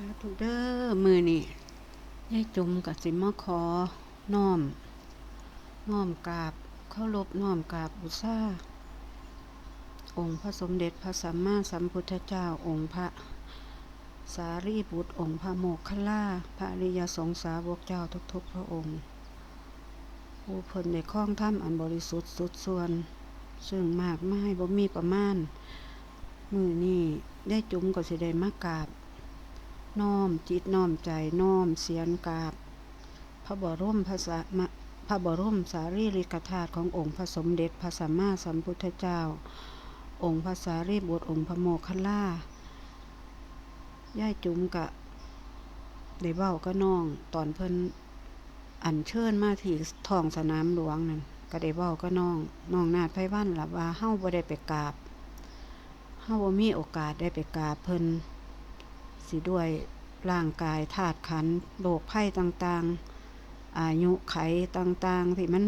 สาธุเด้อมือนี่ยายจุ่มกับสิมาขอน้อม น้อมกราบเคารพน้อมกราบบูชาองค์พระสมเด็จพระสัมมาสัมพุทธเจ้าองค์พระสารีบุตรองค์พระโมคคัลลาพระอริยสงสาวกเจ้าทุกๆ พระองค์ ผู้เพิ่นในข้องถ้ำอันบริสุทธิ์สุดส่วน ซึ่งมากไม่บ่มีประมาณ มือนี่ได้จุ่มก็สิได้มากราบ น้อมจิตน้อมใจน้อมเสียนกาบ พระบรมพระสมพระบรมสารีริกธาตุขององค์พระสมเด็จพระสัมมาสัมพุทธเจ้า องค์พระสารีบุตรองค์พระโมคคัลลาย่ายจุ๋มกะได้เว้าก็น้องตอนเพิ่นอัญเชิญมาที่ท้องสนามหลวงนั่นก็ได้เว้าก็น้องน้องนาดไพวันหล่ะว่าเฮาบ่ได้ไปกราบเฮาบ่มีโอกาสได้ไปกราบเพิ่น สิด้วยร่างกายธาตุขันโรคภัยต่างๆ อายุไขต่างๆ ที่มัน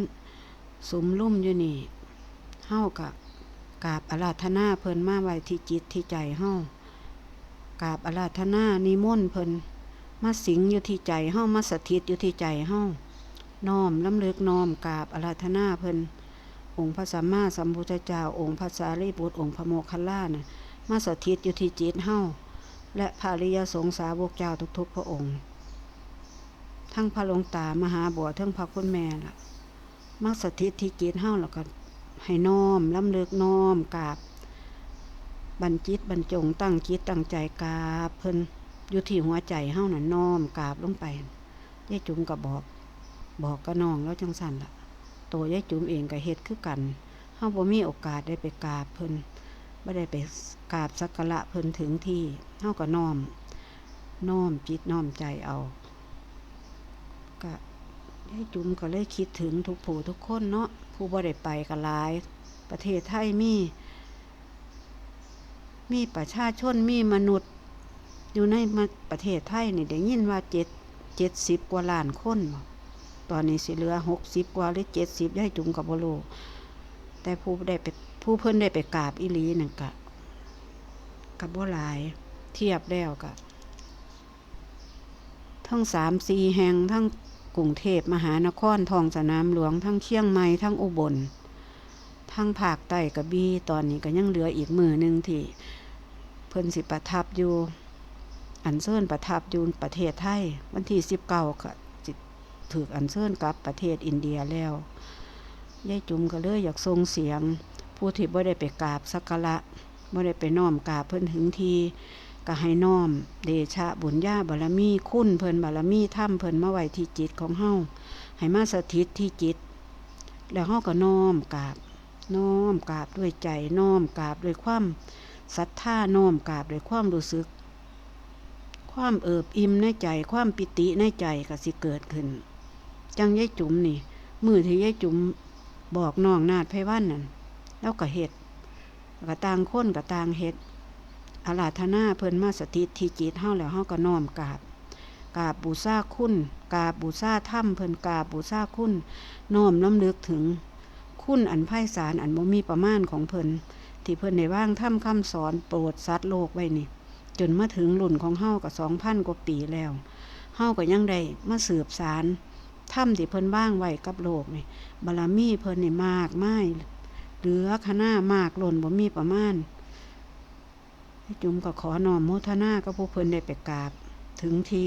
สมลุ่มอยู่นี่เฮ้ากับกาบอาราธนาเพิ่นมาไว้ที่จิตที่ใจเฮ้ากาบอาราธนานิมนต์เพิ่นมาสิงอยู่ที่ใจเฮ้ามาสถิตอยู่ที่ใจเฮ้าน้อมล้ำลึกน้อมกาบอาราธนาเพิ่นองค์พระสัมมาสัมพุทธเจ้าองค์พระสารีบุตรองค์พระโมคคัลลาน่ะมาสถิตอยู่ที่จิตเฮ้า และภาริยสงสาวกเจ้าทุกๆ พระองค์ ทั้งพระลงตามหาบัวทั้งพระคุณแม่ล่ะ มักสถิตที่จิตเฮาแล้วก็ให้น้อมล้ำเลิกน้อมกราบบรรจิตบรรจงตั้งจิตตั้งใจกราบเพิ่นอยู่ที่หัวใจเฮาน่ะน้อมกราบลงไปยายจุ๋มก็บอก บอกก็นองแล้วจังสันล่ะ ตัวยายจุ๋มเองก็เฮ็ดคือกันเฮาบ่มีโอกาสได้ไปกราบเพิ่น ไม่ได้ไปกราบสักการะเพิ่นถึงที่เท่ากับน้อม น้อมจิตน้อมใจเอา ก็ยายจุ๋มก็เลยคิดถึงทุกผู้ทุกคนเนาะผู้บ่ได้ไปก็หลาย ประเทศไทยมี มีประชาชนมีมนุษย์ อยู่ในประเทศไทยนี่ได้ยินว่าเจ็ดเจ็ดสิบกว่าล้านคนตอนนี้สิเหลือหกสิบกว่าหรือเจ็ดสิบยายจุ๋มกับบโลแต่ผู้ได้ไป ผู้เพิ่นได้ไปกราบอิลีนั่นกะกับบ่หลาย เทียบแล้วกะทั้งสามสี่แห่งทั้งกรุงเทพมหานครทองสนามหลวงทั้งเชียงใหม่ทั้งอุบลทั้งภาคใต้กระบี่ตอนนี้ก็ยังเหลืออีกมือหนึ่งที่เพิ่นสิประทับอยู่ อันเชิญประทับอยู่ประเทศไทยวันที่สิบเก้าก็จิถืออันเชิญกลับประเทศอินเดียแล้วยายจุ๋มก็เลยอยากทรงเสียง ผู้ที่บ่ได้ไปกราบสักการะบ่ได้ไปน้อมกราบเพิ่นถึงทีก็ให้น้อม เดชะบุญญาบารมีคุณเพิ่นบารมีถ้ำเพิ่นมาไว้ที่จิตของเฮาให้มาสถิตที่จิต แล้วเฮาก็น้อมกราบน้อมกราบด้วยใจน้อมกราบด้วยความศรัทธาน้อมกราบด้วยความรู้สึก ความเอิบอิ่มในใจ ความปิติในใจก็สิเกิดขึ้น จังยายจุ๋มนี่มือที่ยายจุ๋มบอกน้องนาดไพวันนั่น แล้วก็เห็ดก็ต่างคนก็ต่างเห็ดอาราธนาเพิ่นมาสถิตที่จิตเฮาแล้วเฮาก็น้อมกราบกราบบูชาคุณกราบบูชาถ้ำเพิ่นกราบบูชาคุณน้อมน้ำลึกถึง คุณอันไพศาลอันบ่มีประมาณของเพิ่นที่เพิ่นได้ว่างถ้ำคำสอนโปรดสัตว์โลกไว้นี่ จนมาถึงรุ่นของเฮาก็สองพันกว่าปีแล้วเฮาก็ยังได้มาสืบสารถ้ำที่เพิ่นว่างไว้กับโลกนี่บารมีเพิ่นนี่มากไม้ เหลือคณะมากหล่นบ่มีประมาณจุ๋มก็ขอนอมโมทนาก็ผู้เพิ่นได้ไปกราบ ถึงที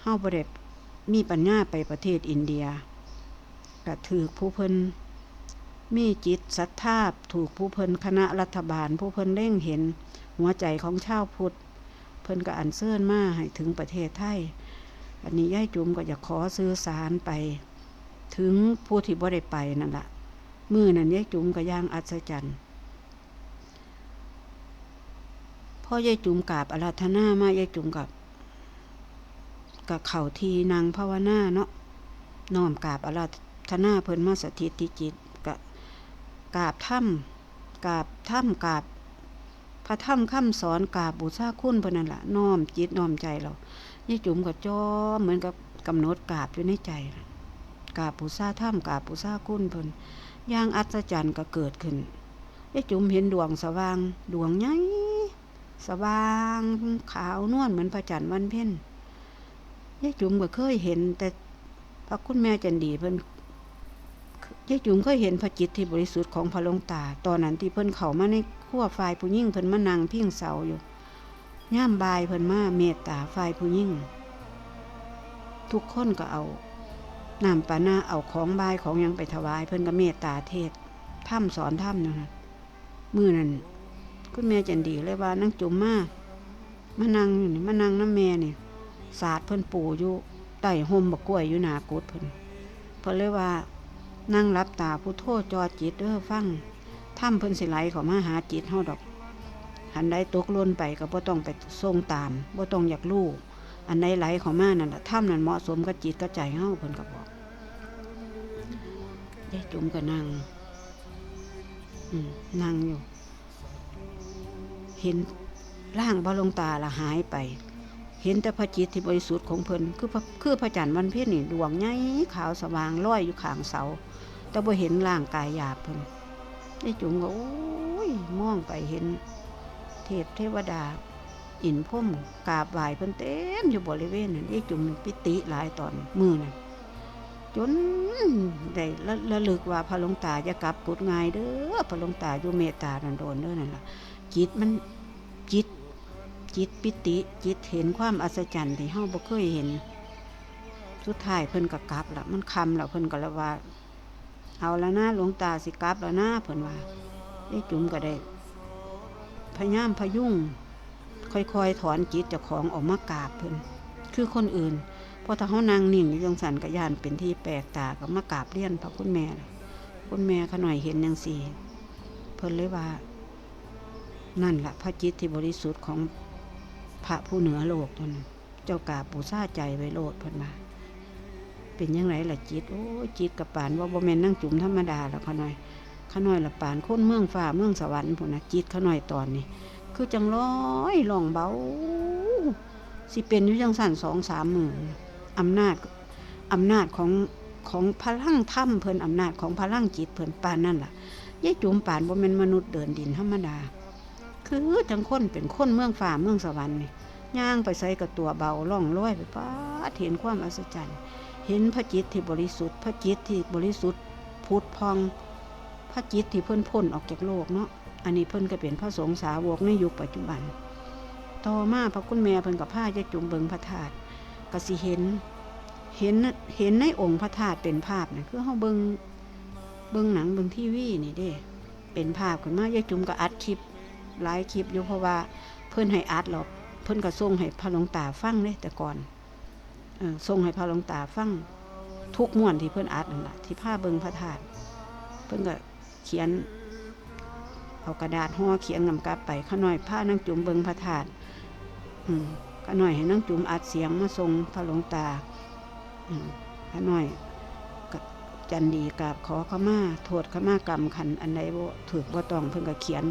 เฮาบ่ได้มีปัญญาไปประเทศอินเดียก็ถือผู้เพิ่นมีจิตศรัทธาถูกผู้เพิ่นคณะรัฐบาล ผู้เพิ่นเล่งเห็น หัวใจของชาวพุทธ เพิ่นก็อันเซิ่นมาให้ถึงประเทศไทย อันนี้ย่ายจุ๋มก็อยากขอสื่อสารไป ถึงผู้ที่บ่ได้ไปนั่นแหละ มือนั่นยายจุ๋มก็ย่างอัศจรรย์พ่อยายจุ๋มกราบอาราธนามายายจุ๋มกับกับเข่าทีนางภาวนาเนาะน้อมกราบอาราธนาเพิ่นมาสถิตที่จิตกับกราบถ้ำกราบถ้ำกราบพระถ้ำคำสอนกราบบูชาคุณเพิ่นนั่นแหละน้อมจิตน้อมใจเรายายจุ๋มกับจ้อเหมือนกับกำหนดกราบอยู่ในใจ กาบบูชาถ้ำกาบบูชาคุณเพิ่นย่างอัศจรรย์ก็เกิดขึ้นยายจุ๋มเห็นดวงสว่าง ดวงใหญ่สว่างขาวนวลเหมือนพระจันทร์วันเพ็ญยายจุ๋มก็เคยเห็น แต่พระคุณแม่จันดีเพิ่นยายจุ๋มเคยเห็นพระจิตที่บริสุทธิ์ของพระลงตา ตอนนั้นที่เพิ่นเข้ามาในขั้วฝ่ายผู้ยิ่งเพิ่นมานั่งพิงเสาอยู่ย่ามบายเพิ่นมาเมตตาฝ่ายผู้ยิ่ง ทุกคนก็เอา นำปานาเอาของบายของยังไปถวาย เพิ่นก็เมตตาเทศถ้ำสอนถ้ำนะคะมือนั่นคุณแม่จันดีเลยว่านั่งจุ่มมามานั่งอยู่นี่มานั่งน้ำแม่นี่ศาสตร์เพิ่นปู่อยู่ใต้ห่มบักกล้วยอยู่หนากุดเพิ่นเพิ่นเลยว่า นั่งรับตาผู้โทษจอจิตเด้อฟังถ้ำเพิ่นสิไหลเขามาหาจิตเฮาดอกหันใดตกล่นไปก็บ่ต้องไปทรงตามบ่ต้องอยากรู้ อันใดไหลเขามานั่นแหละถ้ำนั้นเหมาะสมกับจิตกับใจเฮาเพิ่นก็บอกยายจุ๋มก็นั่งอืมนั่งอยู่ เห็นร่างบาลงตาละหายไป เห็นแต่พระจิตที่บริสุทธิ์ของเพิ่นคือพระคือพระจันทร์วันเพ็ญนี่ดวงใหญ่ขาวสว่างลอยอยู่ข้างเสา แต่บ่เห็นร่างกายหยาบเพิ่นได้จุ๋มก็โอ้ยมองไปเห็น เทพเทวดา อินพุ่มกราบไหวเพิ่นเต็มอยู่บริเวณนั้นได้จุ๋มปิติหลายตอนมือนั่นจนได้ระระลึกว่าพระลงตาจะกลับกุดง่ายเด้อพระลงตาอยู่เมตตาดันโดนเด้อนั่นล่ะจิตมันจิตจิตปิติจิตเห็นความอัศจรรย์ที่เฮาบ่เคยเห็น สุดท้ายเพิ่นก็กลับละมันคำล้วเพิ่นก็ลยว่า เอาล้วนะหลวงตาสิกลับล้วนะเพิ่นว่าได้จุ๋มก็ได้พยายามพยุง ค่อยๆ ถอนจิตจ้าของออกมากราบเพิ่นคือคนอื่นพราะถ้าเฮานั่งนิ่งอยู่จังสันก็ย่านเป็นที่แปลกตาก็มากราบเรียนพระคุณแม่คุณแม่เขาหน่อยเห็นจังซี่ เพิ่นเลยว่า นั่นแหละพระจิตที่บริสุทธิ์ของพระผู้เหนือโลกตนเจ้ากาบปูซาใจไว้โลดเพิ่นมาเป็นยังไงล่ะจิตโอ้จิตกับปานว่าบ่แม่นนั่งจุ่มธรรมดาแล้วขาน้อยขาน้อยละปานคนเมืองฟ้าเมืองสวรรค์พุ่นนะจิตขาน้อยตอนนี้ คือจังร้อยล่องเบา สิเป็นอยู่จังสั่นสองสามหมื่นอำนาจอำนาจของของพลังถ้ำเพิ่นอำนาจของพลังจิตเพิ่นปานนั่นล่ะยายจุ่มปานบ่แม่นมนุษย์เดินดินธรรมดา คือจังคนเป็นคนเมืองฟ้าเมืองสวรรค์นี่ย่างไปใส่กับตัวเบาล่องลอยไปป้าเห็นความอัศจรรย์ เห็นพระจิตที่บริสุทธิ์ พระจิตที่บริสุทธิ์พุทธพอง พระจิตที่เพิ่นพ้นออกจากโลกเนาะ อันนี้เพิ่นก็เป็นพระสงฆ์สาวกในยุคปัจจุบัน ต่อมาพระคุณแม่เพิ่นกับผ้าจะจุ่มเบิงพระธาตุก็สิเห็น เห็นเห็นในองค์พระธาตุเป็นภาพนะคือเฮาเบิงเบิงหนังเบิงทีวีนี่เด้ เป็นภาพขึ้นมายายจุ่มก็อัดคลิปหลายคลิปอยู่เพราะว่าเพิ่นให้อัดหรอกเพิ่นก็ส่งให้พระหลวงตาฟังเลยแต่ก่อนส่งให้พระหลวงตาฟังทุกม่วนที่เพิ่นอัดนั่นแหละที่ผ้าเบิงพระธาตุเพิ่นก็เขียน เอากระดาษห่อเขียนำกับไปข้าน้อยผ้านั่งจุ่มเบิงพระธาตุข้าน้อยให้นั่งจุ่มอัดเสียงมาส่งพระหลวงตาข้าน้อยจันดีกราบขอขมาโทษขมากรรมขันอันใดบ่ถูกบ่ต้องเพิ่นก็เขียน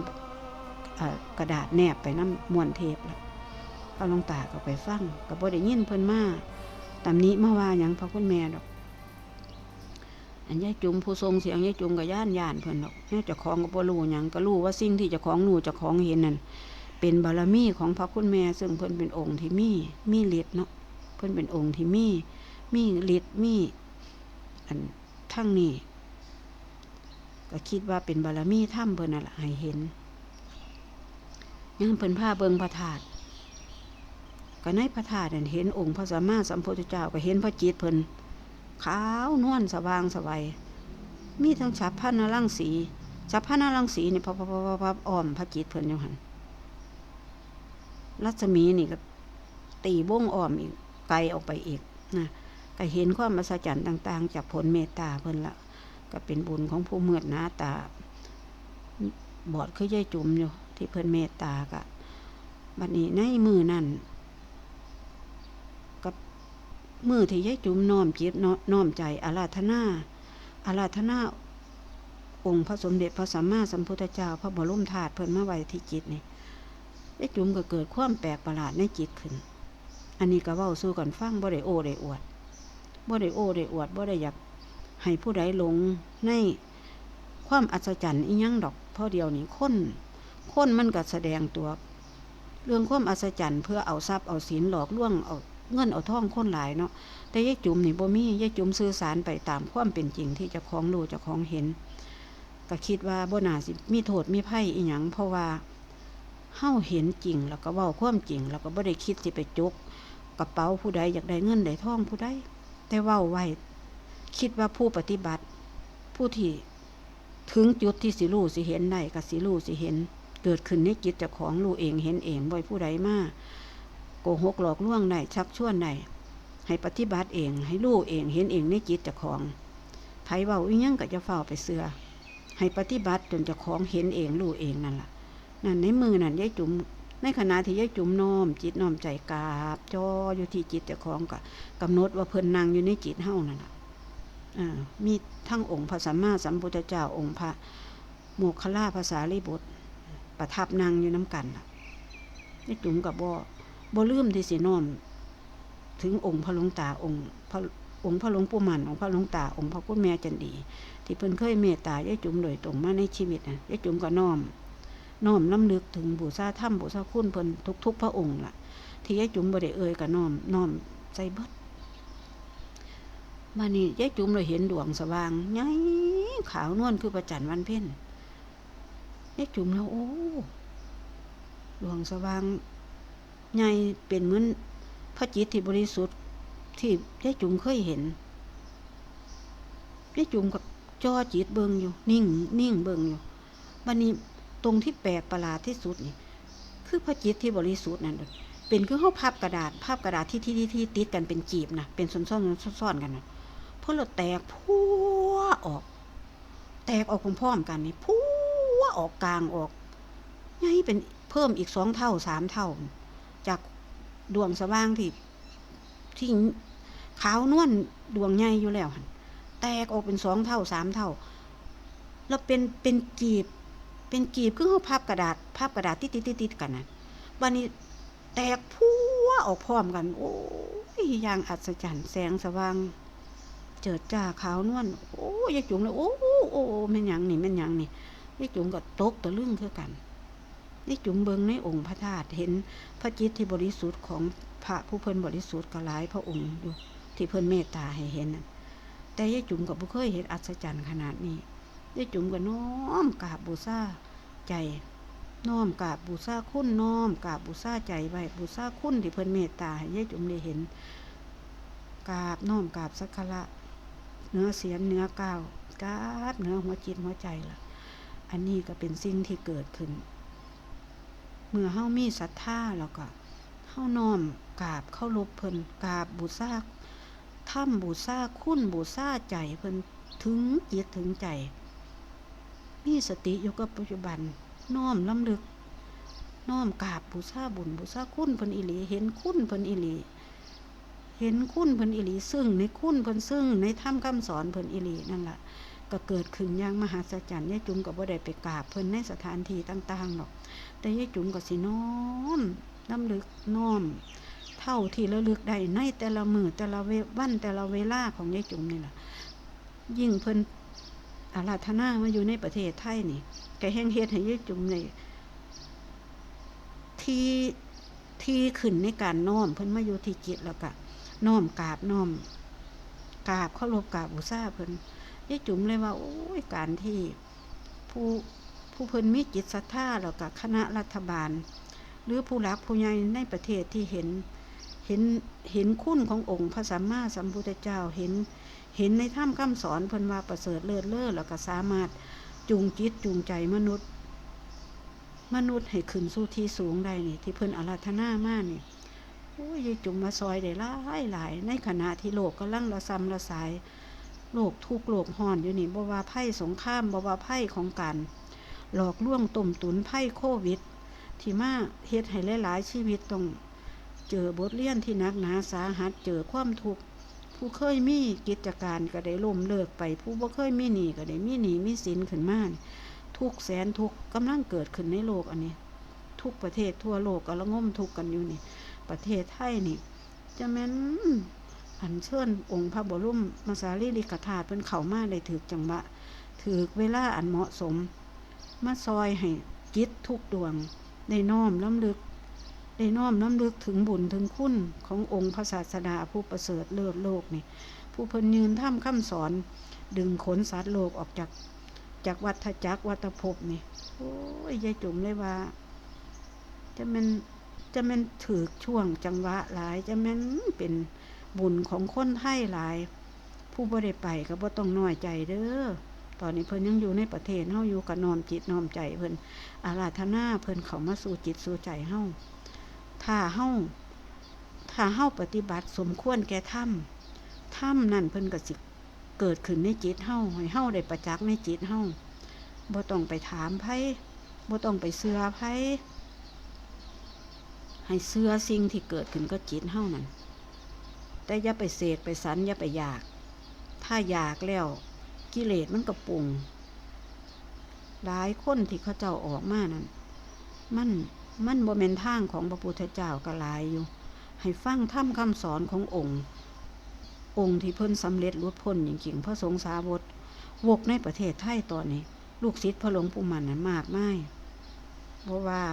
กระดาษแนบไปน้ำมวนเทปแล้วพระหลวงตาก็ไปฟังก็บ่ได้ยินเพิ่นมาตำหนี้เมาว่าหยังพระคุณแม่ดอก อันยายจุ๋มผู้ทรงเสียงยายจุ๋มก็ย่านย่านเพิ่นดอกแม่เจ้าของก็บ่รู้หยังก็รู้ว่าสิ่งที่จ้าของรู้เจ้าของเห็นนั่นเป็นบารมีของพระคุณแม่ซึ่งเพิ่นเป็นองค์ที่มีมีฤทธิ์เนาะเพิ่นเป็นองค์ที่มีมีฤทธิ์มีอันทั้งนี้ก็คิดว่าเป็นบารมีถ้ำเพิ่นน่ะล่ะให้เห็นยังเพิ่นผ้าเบิงพระธาตุก็ในพระธาตุเห็นองค์พระสัมมาสัมพุทธเจ้าก็เห็นพระจิตเพิ่น ขาวนวลสว่างสวัยมีทั้งฉับพันนรังสีฉับพันนรังสีนี่พับพับพับพับอ้อมพระจิตเพิ่นอยู่หันรัศมีนี่ก็ตีวงอ้อมอีกไกลออกไปอีกนะก็เห็นความมหัศจรรย์ต่าง ๆ จากผลเมตตาเพิ่นละก็เป็นบุญของผู้เมื่อหน้าตา บอดคือยายจุ่มอยู่ที่เพิ่นเมตตากะบัดนี้ในมือนั่น มือที่ยายจุ่มน้อมจิตน้อน้อมใจอาราธนาอาราธนาองค์พระสมเด็จพระสัมมาสัมพุทธเจ้า พระบรมธาตุเพิ่นมาไว้ที่จิตนี่ยายจุ่มก็เกิดความแปลกประหลาดในจิตขึ้น อันนี้ก็เว้าสู้กันฟังบ่ได้โอ้ได้อวดบ่ได้โอ้ได้อวดบ่ได้อยากให้ผู้ใดหลงในความอัศจรรย์อีหยังดอกเพราะเดียวนี้คนคนมันก็แสดงตัว เรื่องความอัศจรรย์เพื่อเอาทรัพย์เอาสินหลอกลวงเอา เงินเอาท่องคนหลายเนาะแต่ยายจุ๋มนี่บ่มียายจุ๋มสื่อสารไปตามความเป็นจริงที่จะของรู้จะของเห็นก็คิดว่าบ่น่าสิมีโทษมีภัยอีหยังเพราะว่าเฮาเห็นจริง แล้วก็เว้าความจริง แล้วก็บ่ได้คิดสิไปจกกระเป๋าผู้ใดอยากได้เงินได้ท่องผู้ใดแต่เว้าไว้คิดว่าผู้ปฏิบัติ ผู้ที่ถึงจุดที่สิรู้สิเห็นได้ก็สิรู้สิเห็น เกิดขึ้นในจิตจ้าของรู้เองเห็นเองบ่ผู้ใดมา โกหกหลอกลวงได้ชักชวนได้ให้ปฏิบัติเอง ให้รู้เองเห็นเองในจิตเจ้าของไผเว้าอีหยังก็จะเฝ้าไปเสือให้ปฏิบัติจนเจ้าของเห็นเองรู้เองนั่นล่ะนั่นในมือนั่นยายจุ๋มในขณะที่ยายจุ๋มน้อม จิตน้อมใจกราบจออยู่ที่จิตเจ้าของก็กำหนดว่าเพิ่นนั่งอยู่ในจิตเฮานั่นล่ะอ่ามีทั้งองค์พระสัมมาสัมพุทธเจ้าองค์พระโมคคัลลาภาษาลีบุตรประทับนั่งอยู่น้ำกันล่ะยายจุ๋มกับบ่ บ่ลืมที่สิน้อมถึงองค์พระหลวงตาองค์พระองค์พระหลวงปู่มันองค์พระหลวงตาองค์พระคุณแม่จันดี ที่เพิ่นเคยเมตตายายจุ๋มโดยตรงมาในชีวิตนะยายจุ๋มก็น้อมน้อมล้ำลึกถึงบูชาถ้ำบูชาคุณเพิ่นทุก ๆ พระองค์ล่ะ ที่ยายจุ๋มบ่ได้เอ่ยก็น้อมน้อมใส่เบิดมานี่ยายจุ๋มเลยเห็นดวงสว่างใหญ่ขาวนวลคือประจันวันเพ็ญยายจุ๋มแล้วโอ้ดวงสว่าง ใหญ่เป็นเหมือนพระจิตที่บริสุทธิ์ที่ยายจุ๋มเคยเห็นยายจุ๋มกับจอจิตเบิงอยู่ นิ่ง นิ่งเบิงอยู่วันนี้ตรงที่แปลกประหลาดที่สุดนี่ คือพระจิตที่บริสุทธิ์นั่นเด้อเป็นคือเขาพกระดาษ ภาพกระดาษที่ที่ที่ที่ติดกันเป็นจีบนะเป็นซ้อนๆซ้อนๆกันนะเพราะเราแตกพัวออก แตกออกพร้อมๆกันนี่พัวออกกลางออกไงเป็นเพิ่มอีกสองเท่าสามเท่า ดวงสว่างที่ที่ขาวนวลดวงใหญ่อยู่แล้วแตกออกเป็นสองเท่าสามเท่า แล้วเป็นเป็นกีบ เป็นกีบคือเขาพับกระดาษพับกระดาษติดติดติดติดกันนะวันนี้แตกพัวออกพร้อมกัน โอ้ยอย่างอัศจรรย์แสงสว่าง เจิดจ้าขาวนวลโอ้ยายจุ๋มเลยโอ้โอ้โอ้แม่นยังนี่แม่นยังนี่ยายจุ๋มก็ตกตะลึงคือกัน ยายจุ๋มเบิงในองค์พระธาตุเห็นพระจิตที่บริสุทธิ์ของพระผู้เพิ่นบริสุทธิ์ก็หลายพระองค์อยู่ที่เพิ่นเมตตาให้เห็นนั่นแต่ยายจุ๋มก็บ่เคยเห็นอัศจรรย์ขนาดนี้ยายจุ๋มก็น้อมกราบบูชาใจน้อมกราบบูชาคุณน้อมกราบบูชาใจไว้บูชาคุณที่เพิ่นเมตตาให้ยายจุ๋มได้เห็นกราบน้อมกราบสักการะเนื้อเสียนเนื้อก้าวกราบเนื้อหัวจิตหัวใจล่ะ อันนี้ก็เป็นสิ่งที่เกิดขึ้น เมื่อเฮามีศรัทธาแล้วก็เฮาน้อมกราบเข้ารบเพิ่นกราบบูชาถ้ำบูชาคุณบูชาใจเพิ่นถึงจิตถึงใจ มีสติอยู่กับปัจจุบันน้อมล้ำลึก น้อมกราบบูชาบุญบูชาคุณเพิ่นอิหลีเห็นคุณเพิ่นอิหลีเห็นคุณเพิ่นอิหลีซึ่งในคุณเพิ่นซึ่งในถ้ำคำสอนเพิ่นอิหลีนั่นแหละก็เกิดขึ้นอย่างมหัศจรรย์ยายจุ๋มก็บ่ได้ไปกราบเพิ่นในสถานที่ต่างๆหรอก แต่ยายจุ๋มก็สิน้อมน้ำลึกน้อมเท่าที่ระลึกได้ในแต่ละมือแต่ละเววันแต่ละเวลาของยายจุ๋มนี่แหละยิ่งเพิ่นอาราธนามาอยู่ในประเทศไทยนี่ก็แห่งเฮ็ดให้ยายจุ๋มนี่ที่ที่ขึ้นในการน้อมเพิ่นมาอยู่ที่จิตแล้วก็น้อมกราบน้อมกราบเคารพกราบบูชาเพิ่นยายจุ๋มเลยว่าโอ้ยการที่ผู้ ผู้เพิ่นมีจิตศรัทธาแล้วก็คณะรัฐบาล หรือผู้หลักผู้ใหญ่ในประเทศที่เห็นเห็นเห็นคุณขององค์พระสัมมาสัมพุทธเจ้าเห็นเห็นในถ้ำคำสอนเพิ่นว่าประเสริฐเลิศเลิศแล้วก็สามารถจูงจิตจูงใจมนุษย์ มนุษย์ให้ขึ้นสู่ที่สูงได้นี่ ที่เพิ่นอาราธนามานี่โอ้ยจุ่มมาซอยได้หลายหลาย ในขณะที่โลกกำลังระซำระสาย โลกทุกข์โลกห่อนอยู่นี่บ่ว่าไพ่สงครามบ่ว่าไพ่ของการ หลอกลวงต้มตุนไพ่โควิด ที่มาเฮ็ดให้หลายๆชีวิตต้องเจอบทเรียนที่นักหนาสาหัสเจอความทุกข์ผู้เคยมีกิจการก็ได้ล่มเลิกไป ผู้บ่เคยมีหนี้ก็ได้มีหนี้มีสินขึ้นมาทุกแสนทุกกำลังเกิดขึ้นในโลกอันนี้ ทุกประเทศทั่วโลกก็ละง่มทุกกันอยู่นี่ ประเทศไทยนี่ จะแม่นอันเชิญองค์พระบรมมาสารีริกธาตุเพิ่นเข้ามาได้ถือจังหวะถือเวลาอันเหมาะสม มาซอยให้จิตทุกดวง ได้น้อมล้ำลึก ได้น้อมน้ำลึกถึงบุญถึงคุณขององค์พระศาสดาผู้ประเสริฐเลิศโลกนี่ผู้เพิ่นยืนท่ามคำสอน ดึงขนสัตว์โลกออกจากจากวัฏจักรวัฏภพนี่โอ้ยยายจุ๋มเลยว่า จะมันจะมันถือช่วงจังหวะหลาย จะมันเป็นบุญของคนไทยหลาย ผู้บ่ได้ไปก็บ่ต้องน้อยใจเด้อ ตอนนี้เพิ่นยังอยู่ในประเทศเฮาอยู่กับน้อมจิตน้อมใจเพิ่นอาราธนาเพิ่นเข้ามาสู่จิตสู่ใจเฮาถ้าเฮาถ้าเฮาปฏิบัติสมควรแก่ธรรมธรรมนั่นเพิ่นก็สิเกิดขึ้นในจิตเฮาให้เฮาได้ประจักษ์ในจิตเฮาบ่ต้องไปถามไผบ่ต้องไปเสือไผให้เสือสิ่งที่เกิดขึ้นก็จิตเฮานั่นแต่อย่าไปเสกไปสันอย่าไปอยาก ถ้าอยากแล้ว กิเลสมันก็ปรุงหลายคนที่เขาเจ้าออกมานั่นมันมันบ่แม่นทางของพระพุทธเจ้าก็หลายอยู่ ให้ฟังถ้ำคำสอนขององค์ องค์ที่เพิ่นสำเร็จรุดพ้นจริงๆพระสงฆ์สาวกวกในประเทศไทยตอนนี้ ลูกศิษย์พระหลวงปู่มันนั้นมากมายเพราะว่า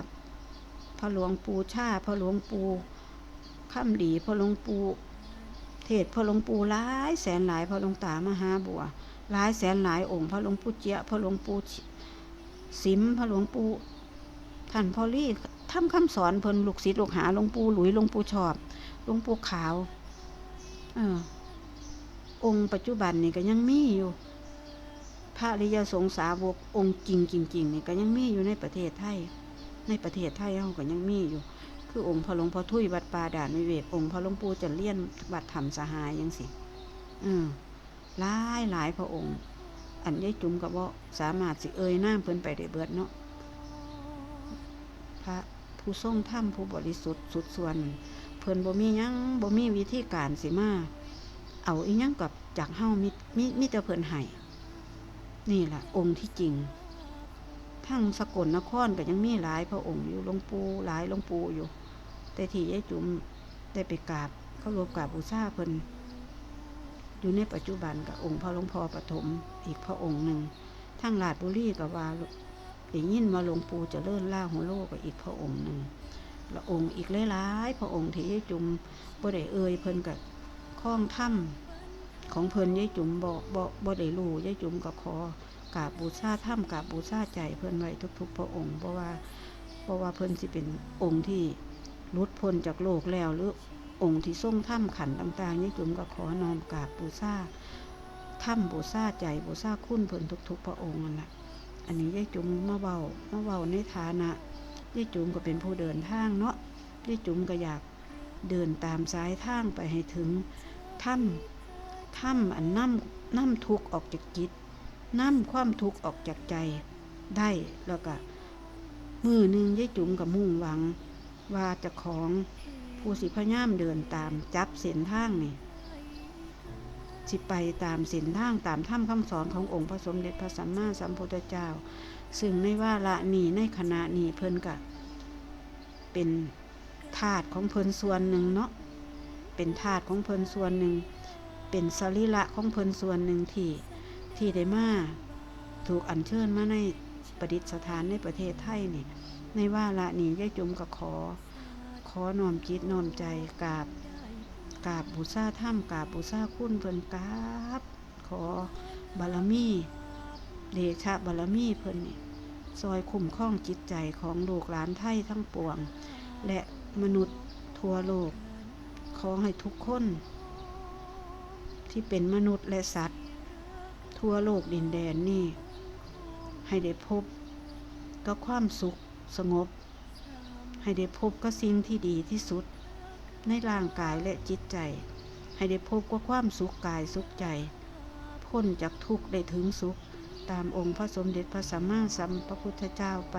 พระหลวงปู่ชาพระหลวงปู่ข้ามดีพระหลวงปู่เทศพระหลวงปู่หลายแสนหลายพระหลวงตามหาบัว หลายแสนหลายองค์ พระหลวงปู่เจียพระหลวงปู่สิมพระหลวงปู่ท่านพอลี่ทำคำสอนเพิ่นลูกศิษย์ลูกหาหลวงปู่หลุยหลวงปู่ชอบหลวงปู่ขาวเออองค์ปัจจุบันนี่ก็ยังมีอยู่ พระริยสงสาวกองค์จริงจริงๆนี่ก็ยังมีอยู่ในประเทศไทย ในประเทศไทยเราก็ยังมีอยู่ คือองค์พระหลวงพ่อทุยวัดป่าด่านวิเวกองค์พระหลวงปู่จะเลี่ยนวัดธรรมสหายยังสิเออ หลายหลายพระองค์ อันยายจุ๋มกับว่าสามารถสิเอ่ยน้ำเพิ่นไปได้เบิดเนาะพระผู้ทรงธรรมผู้บริสุทธิ์สุดส่วน เพิ่นบ่มียังบ่มีวิธีการสิมาเอาอีหยังกับจากเฮามีมีมีแต่เพิ่นให้นี่แหละองค์ที่จริง ทั้งสกลนครก็ยังมีหลายพระองค์อยู่หลวงปู่หลายหลวงปู่อยู่ แต่ที่ยายจุ๋มได้ไปกราบเขารวมกราบบูชาเพิ่น อยู่ในปัจจุบันกับองค์พระหลวงพ่อปฐมอีกพระองค์หนึ่งทั้งลาดบุรีกับว่าได้ยินมาหลวงปู่จะเลื่อนล่าหัวโลกกับอีกพระองค์หนึ่งละองค์อีกหลายๆพระองค์ที่ยายจุมบ่ได้เอ่ยเพิ่นกับข้องถ้ำของเพิ่นยายจุมบ่บ่บ่ได้รู้ยายจุมก็ขอกราบบูชาถ้ำกราบบูชาใจเพิ่นไว้ทุก ๆ พระองค์เพราะว่าเพราะว่าเพิ่นสิเป็นองค์ที่หลุดพ้นจากโลกแล้วหรือ องค์ที่ทรงถ้ำขันต่างๆนี่จุ๋มก็ขอนอมกราบบูชาถ้ำบูชาใจบูชาคุณเพิ่นทุก ๆ พระองค์นั่นแหละอันนี้ยายจุ๋มมาเบามาเบาในฐานะยายจุ๋มก็เป็นผู้เดินทางเนาะยายจุ๋มก็อยากเดินตามสายทางไปให้ถึงถ้ำถ้ำอันน้ำน้ำทุกข์ออกจากจิตน้ำความทุกข์ออกจากใจได้แล้วก็มือหนึ่งยายจุ๋มกับมุ่งหวังว่าจะของ ผู้สิพยายามเดินตามจับเส้นทางนี่สิไปตามเส้นทางตามถ้ำคำสอนขององค์พระสมเด็จพระสัมมาสัมพุทธเจ้า ซึ่งในว่าละนี้ในขณะนี้เพิ่นกะเป็นธาตุของเพิ่นส่วนหนึ่งเนาะเป็นธาตุของเพิ่นส่วนหนึ่ง เป็นสรีระของเพิ่นส่วนหนึ่งที่ที่ได้มาถูกอัญเชิญมาในประดิษฐานในประเทศไทยนี่ในว่าละนี้ยายจุมก็ขอ อน้อมจิตน้อมใจกราบกราบบูชาถ้ำกราบบูชาคุณเพิ่นกราบ ขอบารมีเดชะบารมีเพิ่นนี่ซอยคุ้มครองจิตใจของลูกหลานไทยทั้งปวง และมนุษย์ทั่วโลก ขอให้ทุกคน ที่เป็นมนุษย์และสัตว์ ทั่วโลกดินแดนนี่ ให้ได้พบก็ความสุขสงบ ให้ได้พบกับสิ่งที่ดีที่สุด ในร่างกายและจิตใจ ให้ได้พบกับความสุขกายสุขใจ พ้นจากทุกข์ได้ถึงสุข ตามองค์พระสมเด็จพระสัมมาสัมพุทธเจ้าไป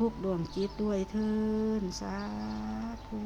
ทุกๆดวงจิตด้วยเทินสาธุ